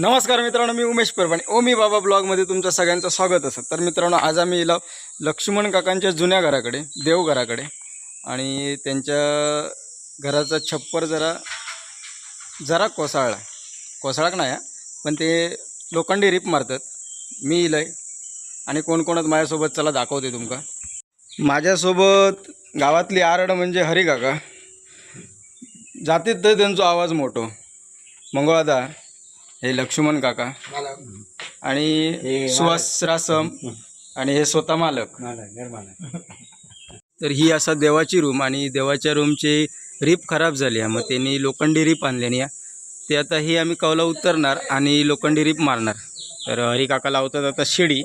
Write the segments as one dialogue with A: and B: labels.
A: नमस्कार मित्रांनो मी उमेश परभणी. ओमी बाबा ब्लॉगमध्ये तुमचं सगळ्यांचं स्वागत असं. तर मित्रांनो आज आम्ही इला लक्ष्मण काकांच्या जुन्या घराकडे देवघराकडे आणि त्यांच्या घराचा छप्पर जरा जरा कोसाळला. कोसळाक नाही हा, पण ते लोखंडी रिप मारतात. मी इलय. आणि कोण माझ्यासोबत चला दाखवते तुमका. माझ्यासोबत गावातली आरड म्हणजे हरी काका जातीत तर त्यांचा आवाज मोठो. मंगळादार. हे लक्ष्मण काका. आणि सुहास रासम आणि हे स्वतः मालक. तर ही असा देवाची रूम आणि देवाच्या रूमची रीप खराब झाली आहे. मग त्यांनी लोखंडी रीप आणल्यानी. ते आता ही आम्ही कौला उतरणार आणि लोखंडी रीप मारणार. तर हरी काका लावतात आता शिडी.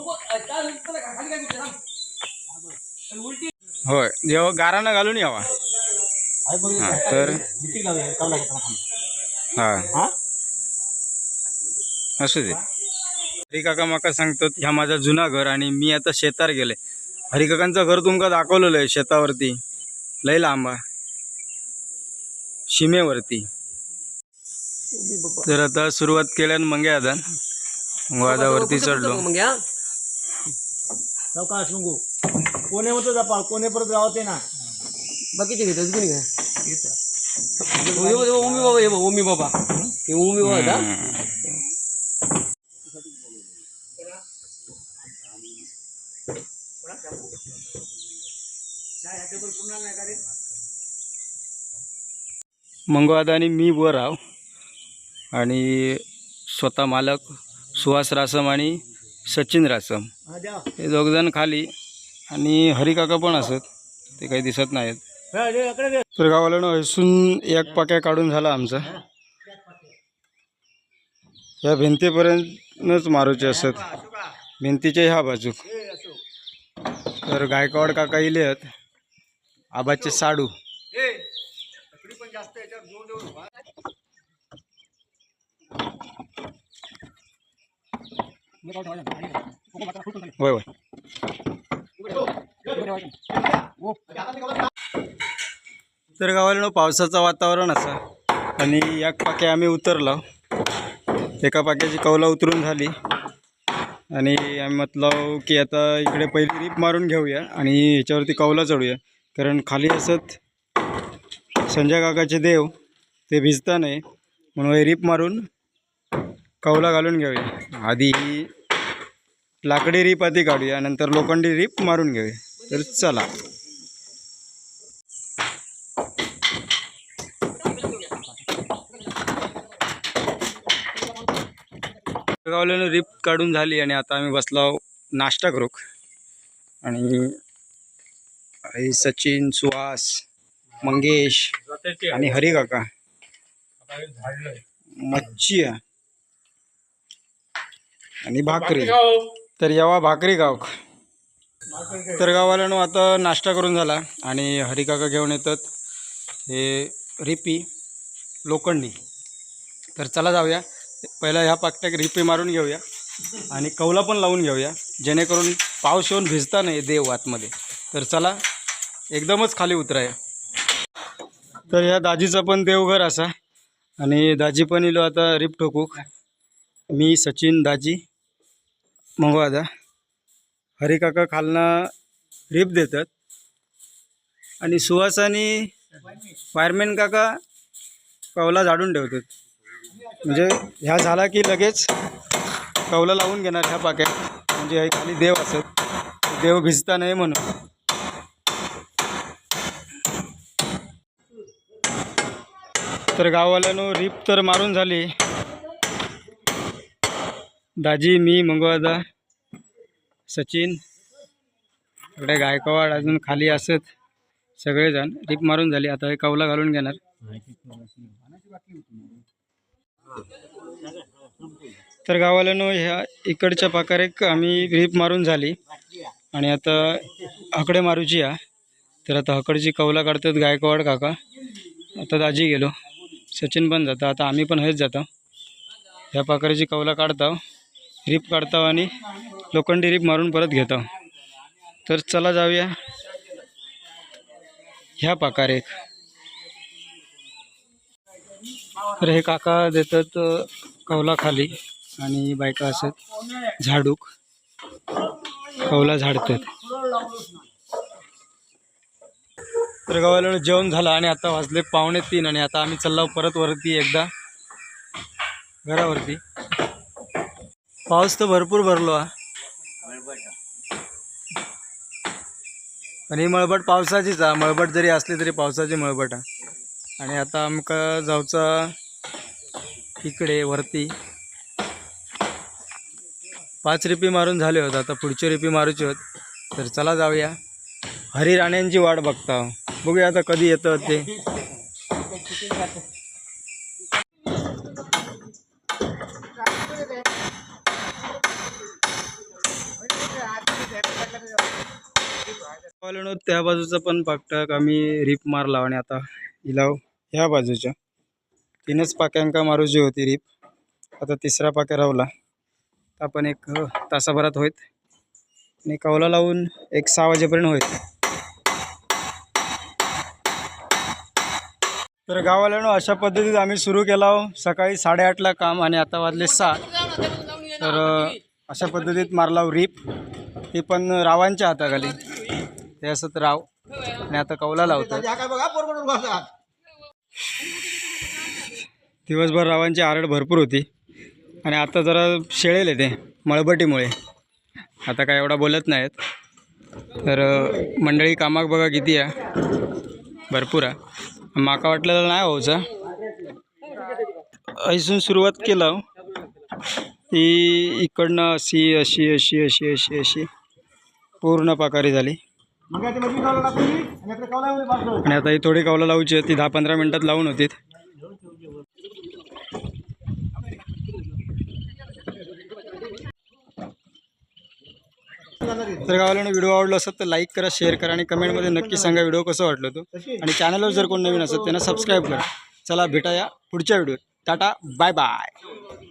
A: होय जेव्हा गारानं घालून यावा. हां तर हां? असू दे. हरिकाका माका सांगतात ह्या माझा जुना घर आणि मी आता शेतार गेले हरिकाकांचं घर तुमका दाखवलेलं आहे शेतावरती. लय लांब. शिमेवरती तर आता सुरुवात केल्यान मग आता. वादावरती चढलो.
B: मग सावकाश नको कोणे होतं जापा कोणे परत गावात आहे ना बाकीचे घेतात कोणी काय? ओमी बाबा हे ओमी बाबा. हे ओमी बाबा हा?
A: मंगवादा आणि मी वर आहो. आणि स्वतः मालक सुहास रासम आणि सचिन रासम.
B: हा,
A: दोघजण खाली आणि हरिकाका पण असत. ते काही दिसत नाहीत. तर गावाला हसून एक पाक्या काढून झाला आमचा. या भिंतीपर्यंतच मारूचे असत. भिंतीच्या ह्या बाजू तर गायकवाड काका इले आहेत. आबाचे साडू. होय होय तर गावाला पावसाचं वातावरण असा. आणि या पाक्या आम्ही उतरलो. एका पाक्याची कौला उतरून झाली. आणि आम्ही म्हटलं की आता इकडे पहिली रीप मारून घेऊया आणि ह्याच्यावरती कौला चढूया. कारण खाली असत संजय काकाचे देव ते भिजता नाही. म्हणून रीप मारून कौला घालून घेऊया. आधी ही लाकडी रीप आधी काढूया नंतर लोखंडी रीप मारून घेऊया. तर चला. गावल्यानं रिप काढून झाली आणि आता आम्ही बसलो नाश्ता करू. आणि सचिन सुहास मंगेश आणि हरी काका मच्छी. आणि भाकरी. तर यावा भाकरी गाव तर गावाल्यानं आता नाश्ता करून झाला आणि हरिकाका घेऊन येतात हे रिपी लोखंडी. तर चला जाऊया. पहिला ह्या पाकट्याक रिपी मारून घेऊया. आणि कौला पण लावून घेऊया. जेणेकरून पाऊस येऊन भिजता नाही देव आतमध्ये. तर चला एकदमच खाली उतराया. तर या दाजीचं पण देवघर असा. आणि दाजी पण इलो आता रिप ठोकूक. मी सचिन दाजी मंगवादा हरिकाका खालना रिप देतात. आणि सुहास आणि फायरमॅन काका कौला झाडून ठेवतात. म्हणजे ह्या झाला की लगेच कौला लावून घेणार ह्या पाक्यात म्हणजे हे खाली देव असत. देव भिजता नाही म्हणून. तर गाववाल्यानं रीप तर मारून झाली. दाजी मी मंगवादा सचिन इकडे गायकवाड अजून खाली असत. सगळेजण रीप मारून झाली. आता हे कौला घालून घेणार. तर गावाल्यानं ह्या इकडच्या प्रकारे आम्ही रिप मारून झाली. आणि आता हकडे मारूची या. तर आता हकडची कौला काढतात गायकवाड काका. आता दाजी गेलो. सचिन पण जातं. आता आम्ही पण हेच जातो. ह्या प्रकारची कौला काढताव रिप काढताव आणि लोखंडी रिप मारून परत घेतो. तर चला जाऊया. ह्या प्रकारे तर हे काका देतात अ, कौला खाली आणि बायका असत झाडूक. कौला झाडतात. तर गावाला जेवण झालं आणि आता वाजले पावणे तीन आणि आता आम्ही चाललो परत वरती एकदा. घरावरती. पाऊस तर भरपूर भरलो हा. आणि ही मळबट पावसाचीच हा. मळबट जरी असली तरी पावसाची मळबट हा. आणि आता आमका जाऊचा इकडे वरती. पाच रिपी मारून झाले होत आता पुढची रिपी मारूची होत. तर चला जाऊया. हरी राण्यांची वाट बघता. बघूया आता कधी येतं ते. त्या बाजूचा पण पाकटाक आम्ही रिप मार आणि आता इलाव ह्या बाजूच्या. तीनच पाक्यांका मारूची होती रिप. आता तिसरा पाक्या रावला. आपण एक तासाभरात होईत. आणि कवला लावून एक सहा वाजेपर्यंत होईत. तर गावाल्यानो अशा पद्धतीत आम्ही सुरू केला हो. सकाळी साडेआठला काम आणि आता वाजले सहा तर अशा पद्धतीत मारला हो रिप. ती पण रावांच्या हाताखाली. ते असत राव. आणि आता कौला लावतात दिवसभर रावांची आरड भरपूर होती. आणि आता जरा शेळेल ते मळबटीमुळे आता काय एवढा बोलत नाहीत. तर मंडळी कामाक बघा किती आहे. भरपूर आहे. माका वाटलेलं नाही व्हायचा ऐसून सुरुवात केलं ती इकडनं अशी अशी अशी अशी अशी अशी पूर्ण पाकारी झाली. आणि आता ही थोडी कवला लावूची ती दहा पंधरा मिनटात लावून होती तर गावाला व्हिडिओ आवडला असेल तर लाईक करा शेअर करा आणि कमेंटमध्ये नक्की सांगा व्हिडिओ कसं वाटलं तो आणि चॅनलवर जर कोण नवीन असेल त्यांना सबस्क्राईब करा. चला भेटाया पुढच्या व्हिडिओत टाटा बाय बाय